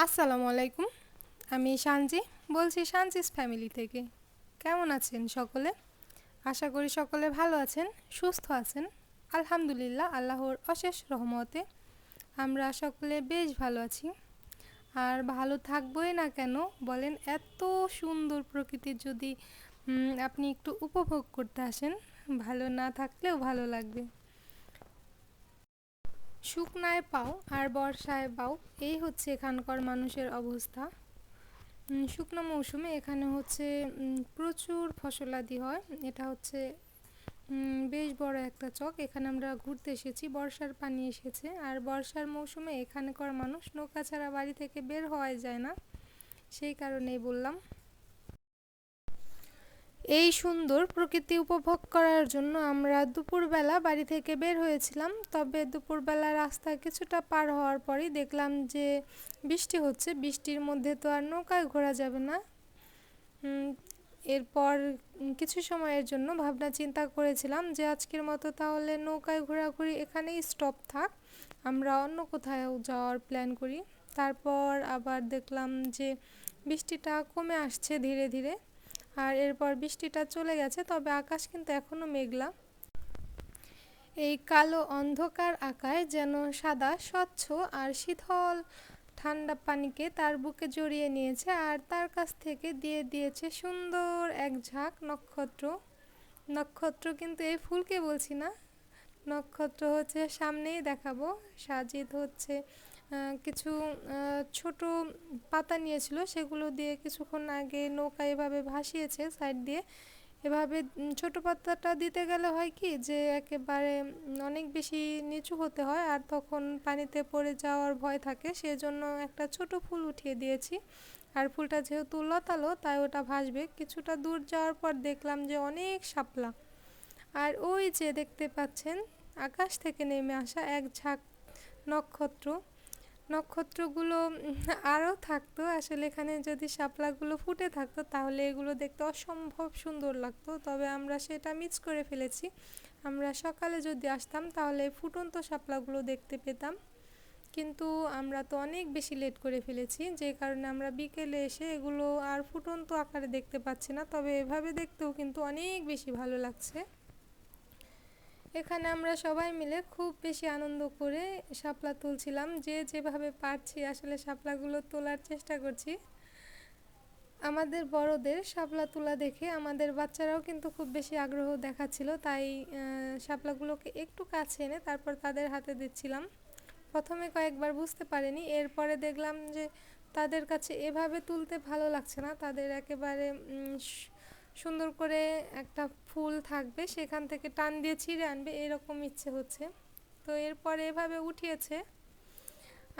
আসসালামু আলাইকুম, আমি সানজি, বলছি সানজিস ফ্যামিলি থেকে। কেমন আছেন সকলে? আশা করি সকলে ভালো আছেন, সুস্থ আছেন। আলহামদুলিল্লাহ, আল্লাহর অশেষ রহমতে আমরা সকলে বেশ ভালো আছি। আর ভালো থাকবোই না কেন, বলেন এত সুন্দর প্রকৃতির যদি আপনি একটু উপভোগ করতে আসেন, ভালো না থাকলেও ভালো লাগবে। শুকনায় পাও আর বর্ষায় পাও এই হচ্ছে এখানকার মানুষের অবস্থা। শুকনো মৌসুমে এখানে হচ্ছে প্রচুর ফসলাদি হয়। এটা হচ্ছে বেশ বড় একটা চক। এখানে আমরা ঘুরতে এসেছি, বর্ষার পানি এসেছে। আর বর্ষার মৌসুমে এখানকার মানুষ নৌকা ছাড়া বাড়ি থেকে বের হওয়া যায় না। সেই কারণেই বললাম। এই সুন্দর প্রকৃতি উপভোগ করার জন্য আমরা দুপুরবেলা বাড়ি থেকে বের হয়েছিলাম। তবে দুপুরবেলা রাস্তা কিছুটা পার হওয়ার পরেই দেখলাম যে বৃষ্টি হচ্ছে। বৃষ্টির মধ্যে তো আর নৌকায় ঘোরা যাবে না। এরপর কিছু সময়ের জন্য ভাবনা চিন্তা করেছিলাম যে আজকের মতো তাহলে নৌকায় ঘোরাঘুরি এখানেই স্টপ থাক। আমরা অন্য কোথাও যাওয়ার প্ল্যান করি। তারপর আবার দেখলাম যে বৃষ্টিটা কমে আসছে ধীরে ধীরে। আর এরপর বৃষ্টিটা চলে গেছে, তবে আকাশ কিন্তু এখনও মেঘলা। এই কালো অন্ধকার আকায় যেন সাদা, স্বচ্ছ আর শীতল ঠান্ডা পানিকে তার বুকে জড়িয়ে নিয়েছে আর তার কাছ থেকে দিয়ে দিয়েছে সুন্দর এক ঝাঁক নক্ষত্র। নক্ষত্র কিন্তু এই ফুলকে বলছি না, নক্ষত্র হচ্ছে সামনেই দেখাবো সাজিদ হচ্ছে কিছু ছোট পাতা নিয়েছিল, সেগুলো দিয়ে কিছুক্ষণ আগে নৌকা এভাবে ভাসিয়েছে সাইড দিয়ে। এভাবে ছোট পাতাটা দিতে গেলে হয় কি যে, একেবারে অনেক বেশি নিচু হতে হয় আর তখন পানিতে পড়ে যাওয়ার ভয় থাকে। সেজন্য একটা ছোট ফুল উঠিয়ে দিয়েছি। আর ফুলটা যেহেতু লতালো, তাই ওটা ভাসবে। কিছুটা দূর যাওয়ার পর দেখলাম যে অনেক শাপলা। আর ওই যে দেখতে পাচ্ছেন, আকাশ থেকে নেমে আসা এক ঝাঁক নক্ষত্র। নক্ষত্রগুলো আরও থাকতো। আসলে এখানে যদি শাপলাগুলো ফুটে থাকতো, তাহলে এগুলো দেখতে অসম্ভব সুন্দর লাগতো। তবে আমরা সেটা মিস করে ফেলেছি। আমরা সকালে যদি আসতাম, তাহলে ফুটন্ত শাপলাগুলো দেখতে পেতাম। কিন্তু আমরা তো অনেক বেশি লেট করে ফেলেছি। যে কারণে আমরা বিকেলে এসে এগুলো আর ফুটন্ত আকারে দেখতে পাচ্ছি না। তবে এভাবে দেখতেও কিন্তু অনেক বেশি ভালো লাগছে। এখানে আমরা সবাই মিলে খুব বেশি আনন্দ করে শাপলা তুলছিলাম। যে যেভাবে পারছি আসলে শাপলাগুলো তোলার চেষ্টা করছি। আমাদের বড়দের শাপলা তোলা দেখে আমাদের বাচ্চারাও কিন্তু খুব বেশি আগ্রহ দেখাচ্ছিল। তাই শাপলাগুলোকে একটু কাছে এনে তারপর তাদের হাতে দিচ্ছিলাম। প্রথমে কয়েকবার বুঝতে পারেনি। এরপরে দেখলাম যে তাদের কাছে এভাবে তুলতে ভালো লাগছে না। তাদের একেবারে সুন্দর করে একটা ফুল থাকবে, সেখান থেকে টান দিয়ে ছিঁড়ে আনবে, এরকম ইচ্ছে হচ্ছে। তো এরপরে এভাবে উঠিয়েছে।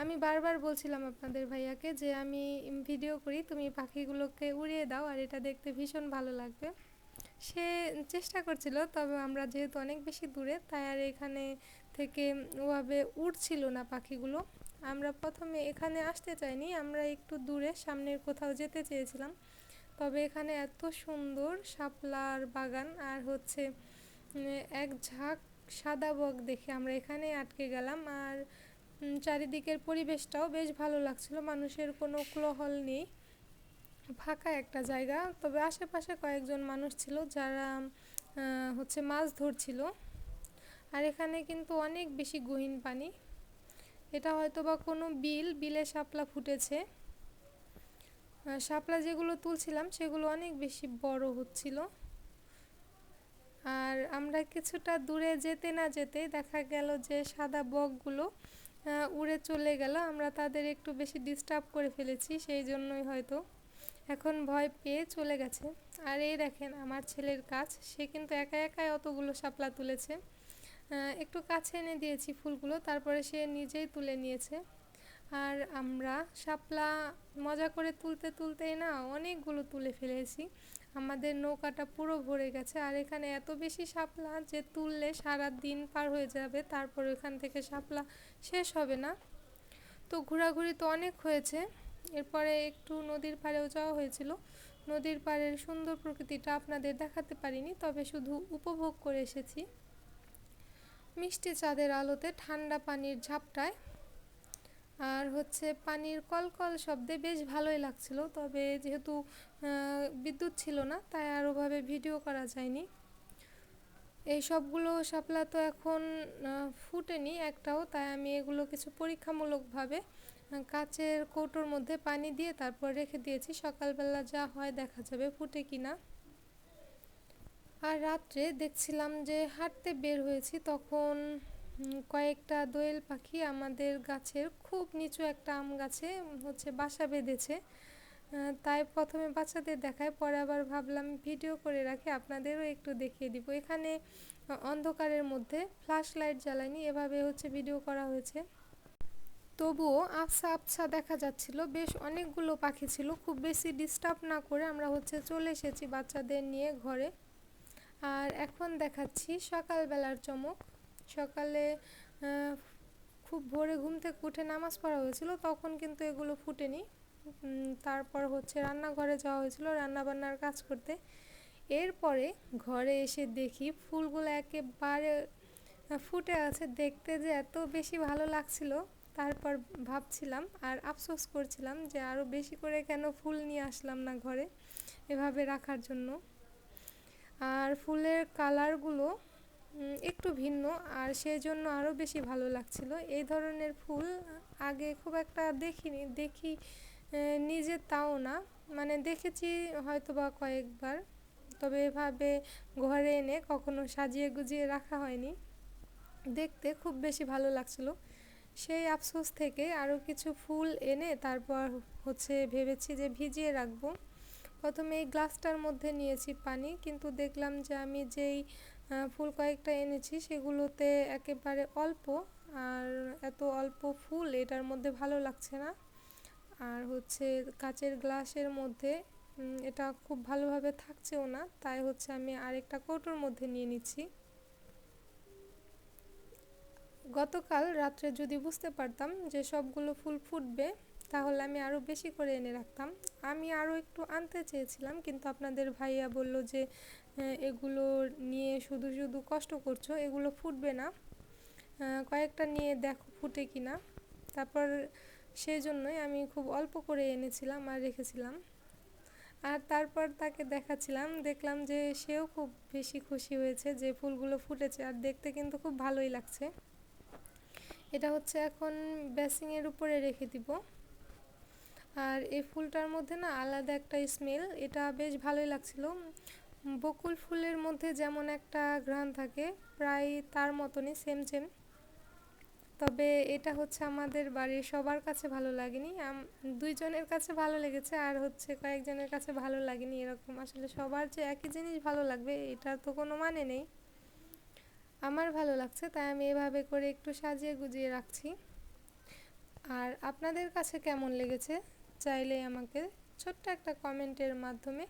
আমি বারবার বলছিলাম আপনাদের ভাইয়াকে যে আমি ভিডিও করি, তুমি পাখিগুলোকে উড়িয়ে দাও আর এটা দেখতে ভীষণ ভালো লাগবে। সে চেষ্টা করছিল, তবে আমরা যেহেতু অনেক বেশি দূরে, তাই আর এখানে থেকে ওভাবে উড়ছিল না পাখিগুলো। আমরা প্রথমে এখানে আসতে চাইনি, আমরা একটু দূরে, সামনের কোথাও যেতে চেয়েছিলাম। তবে এখানে এত সুন্দর শাপলার বাগান, আর হচ্ছে এক ঝাঁক সাদা বক দেখে আমরা এখানে আটকে গেলাম। আর চারিদিকের পরিবেশটাও বেশ ভালো লাগছিল, মানুষের কোনো কোলাহল নেই, ফাঁকা একটা জায়গা। তবে আশেপাশে কয়েকজন মানুষ ছিল যারা হচ্ছে মাছ ধরছিল। আর এখানে কিন্তু অনেক বেশি গহীন পানি। এটা হয়তো বা কোনো বিল, বিলে শাপলা ফুটেছে। শাপলা যেগুলো তুলছিলাম, সেগুলো অনেক বেশি বড় হচ্ছিল। আর আমরা কিছুটা দূরে যেতে না যেতে দেখা গেল যে সাদা বকগুলো উড়ে চলে গেল। আমরা তাদের একটু বেশি ডিস্টার্ব করে ফেলেছি, সেই জন্যই হয়তো এখন ভয় পেয়ে চলে গেছে। আর এই দেখেন আমার ছেলের কাজ সে কিন্তু একা একাই অতগুলো শাপলা তুলেছে। একটু কাছে এনে দিয়েছি ফুলগুলো, তারপরে সে নিজেই তুলে নিয়েছে। আর আমরা শাপলা মজা করে তুলতে তুলতেই না অনেকগুলো তুলে ফেলেছি। আমাদের নৌকাটা পুরো ভরে গেছে আর এখানে এত বেশি শাপলা যে তুললে সারা দিন পার হয়ে যাবে, তারপর এখান থেকে শাপলা শেষ হবে না। তো ঘোরাঘুরি তো অনেক হয়েছে। এরপরে একটু নদীর পাড়েও যাওয়া হয়েছিল। নদীর পাড়ের সুন্দর প্রকৃতিটা আপনাদের দেখাতে পারিনি, তবে শুধু উপভোগ করে এসেছি। মিষ্টি চাঁদের আলোতে ঠান্ডা পানির ঝাপটায় আর হচ্ছে পানির কলকল শব্দে বেশ ভালোই লাগছিল, তবে যেহেতু বিদ্যুৎ ছিল না, তাই আর ওভাবে ভিডিও করা যায়নি। এই সবগুলো শাপলা তো এখন ফুটেনি একটাও, তাই আমি এগুলো কিছু পরীক্ষামূলকভাবে কাচের কৌটোর মধ্যে পানি দিয়ে তারপর রেখে দিয়েছি, সকালবেলা যা হয় দেখা যাবে ফুটে কি না। আর রাত্রে দেখছিলাম যে হাঁটতে বের হয়েছি, তখন কয়েকটা দোয়েল পাখি আমাদের গাছের খুব নিচু একটা আম গাছে হচ্ছে বাসা বেঁধেছে। তাই প্রথমে বাচ্চাদের দেখায়, পরে আবার ভাবলাম ভিডিও করে রাখি, আপনাদেরও একটু দেখিয়ে দিব। এখানে অন্ধকারের মধ্যে ফ্ল্যাশ লাইট জ্বালায়নি, এভাবে হচ্ছে ভিডিও করা হয়েছে। তবুও আফসা আফসা দেখা যাচ্ছিল, বেশ অনেকগুলো পাখি ছিল, খুব বেশি ডিস্টার্ব না করে আমরা হচ্ছে চলে এসেছি বাচ্চাদের নিয়ে ঘরে। আর এখন দেখাচ্ছি সকালবেলার চমক। সকালে খুব ভোরে ঘুম থেকে উঠে নামাজ পড়া হয়েছিল, তখন কিন্তু এগুলো ফুটেনি। তারপর হচ্ছে রান্নাঘরে যাওয়া হয়েছিল রান্নাবান্নার কাজ করতে। এরপরে ঘরে এসে দেখি ফুলগুলো একেবারে ফুটে আছে, দেখতে যে এত বেশি ভালো লাগছিল। তারপর ভাবছিলাম আর আফসোস করছিলাম যে আরও বেশি করে কেন ফুল নিয়ে আসলাম না ঘরে এভাবে রাখার জন্য। আর ফুলের কালারগুলো একটু ভিন্ন, আর সেই জন্য আরও বেশি ভালো লাগছিল। এই ধরনের ফুল আগে খুব একটা দেখিনি, দেখি নিজে তাও না। মানে দেখেছি হয়তো বা কয়েকবার, তবে এভাবে ঘরে এনে কখনো সাজিয়ে গুজিয়ে রাখা হয়নি। দেখতে খুব বেশি ভালো লাগছিল। সেই আফসোস থেকে আরও কিছু ফুল এনে তারপর হচ্ছে ভেবেছি যে ভিজিয়ে রাখব। প্রথমে এই গ্লাসটার মধ্যে নিয়েছি পানি, কিন্তু দেখলাম যে আমি যেই ফুল কয়েকটা এনেছি, সেগুলোতে একেবারে অল্প, আর এত অল্প ফুল এটার মধ্যে ভালো লাগছে না। আর হচ্ছে কাচের গ্লাসের মধ্যে এটা খুব ভালোভাবে থাকছেও না, তাই হচ্ছে আমি আরেকটা কৌটোর মধ্যে নিয়ে নিচ্ছি। গতকাল রাত্রে যদি বুঝতে পারতাম যে সবগুলো ফুল ফুটবে, তাহলে আমি আরও বেশি করে এনে রাখতাম। আমি আরও একটু আনতে চেয়েছিলাম, কিন্তু আপনাদের ভাইয়া বলল যে এগুলো নিয়ে শুধু শুধু কষ্ট করছ, এগুলো ফুটবে না। কয়েকটা নিয়ে দেখো ফুটে কি না তারপর সেই জন্যই আমি খুব অল্প করে এনেছিলাম আর রেখেছিলাম। আর তারপর তাকে দেখাচ্ছিলাম, দেখলাম যে সেও খুব বেশি খুশি হয়েছে যে ফুলগুলো ফুটেছে আর দেখতে কিন্তু খুব ভালোই লাগছে। এটা হচ্ছে এখন বেসিংয়ের উপরে রেখে দিব। আর এই ফুলটার মধ্যে না আলাদা একটা স্মেল এটা বেশ ভালোই লাগছিল। বকুল ফুলের মধ্যে যেমন একটা ঘ্রাণ থাকে, প্রায় তার মতনই সেম সেম তবে এটা হচ্ছে আমাদের বাড়ির সবার কাছে ভালো লাগেনি। দুইজনের কাছে ভালো লেগেছে আর হচ্ছে কয়েকজনের কাছে ভালো লাগেনি এরকম। আসলে সবার যে একই জিনিস ভালো লাগবে, এটা তো কোনো মানে নেই। আমার ভালো লাগছে, তাই আমি এভাবে করে একটু সাজিয়ে গুজিয়ে রাখছি। আর আপনাদের কাছে কেমন লেগেছে? চাইলে আমাকে ছোট্ট একটা কমেন্টের মাধ্যমে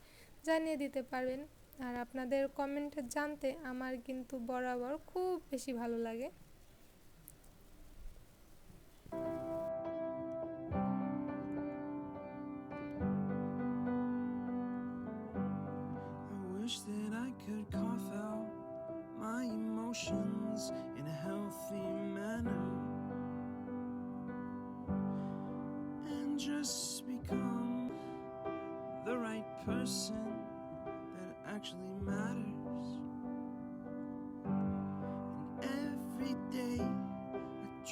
জানিয়ে দিতে পারবেন। আর আপনাদের কমেন্টে জানতে আমার কিন্তু বরাবর খুব বেশি ভালো লাগে।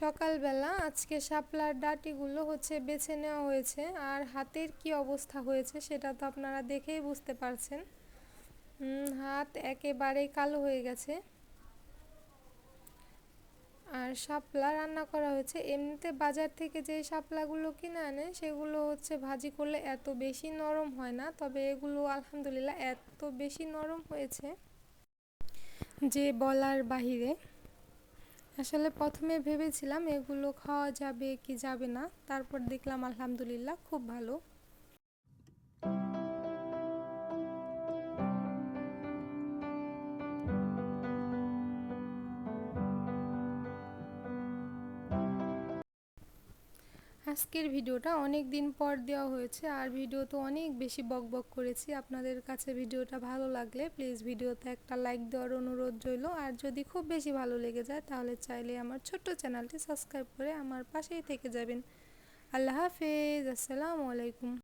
সকালবেলা আজকে শাপলার ডাটিগুলো হচ্ছে বেছে নেওয়া হয়েছে, আর হাতের কি অবস্থা হয়েছে সেটা তো আপনারা দেখেই বুঝতে পারছেন। হাত একেবারেই কালো হয়ে গেছে। আর শাপলা রান্না করা হয়েছে। এমনিতে বাজার থেকে যে শাপলাগুলো কিনে আনে, সেগুলো হচ্ছে ভাজি করলে এত বেশি নরম হয় না, তবে এগুলো আলহামদুলিল্লাহ এত বেশি নরম হয়েছে যে বলার বাহিরে। আসলে প্রথমে ভেবেছিলাম এগুলো খাওয়া যাবে কি যাবে না তারপর দেখলাম আলহামদুলিল্লাহ খুব ভালো। আজকের ভিডিওটা অনেক দিন পর দেওয়া হয়েছে, আর ভিডিও তো অনেক বেশি বক বক করেছি। আপনাদের কাছে ভিডিওটা ভালো লাগলে প্লিজ ভিডিওতে একটা লাইক দেওয়ার অনুরোধ রইল। আর যদি খুব বেশি ভালো লেগে যায়, তাহলে চাইলে আমার ছোট্ট চ্যানেলটি সাবস্ক্রাইব করে আমার পাশেই থেকে যাবেন। আল্লাহ হাফেজ, আসসালামু আলাইকুম।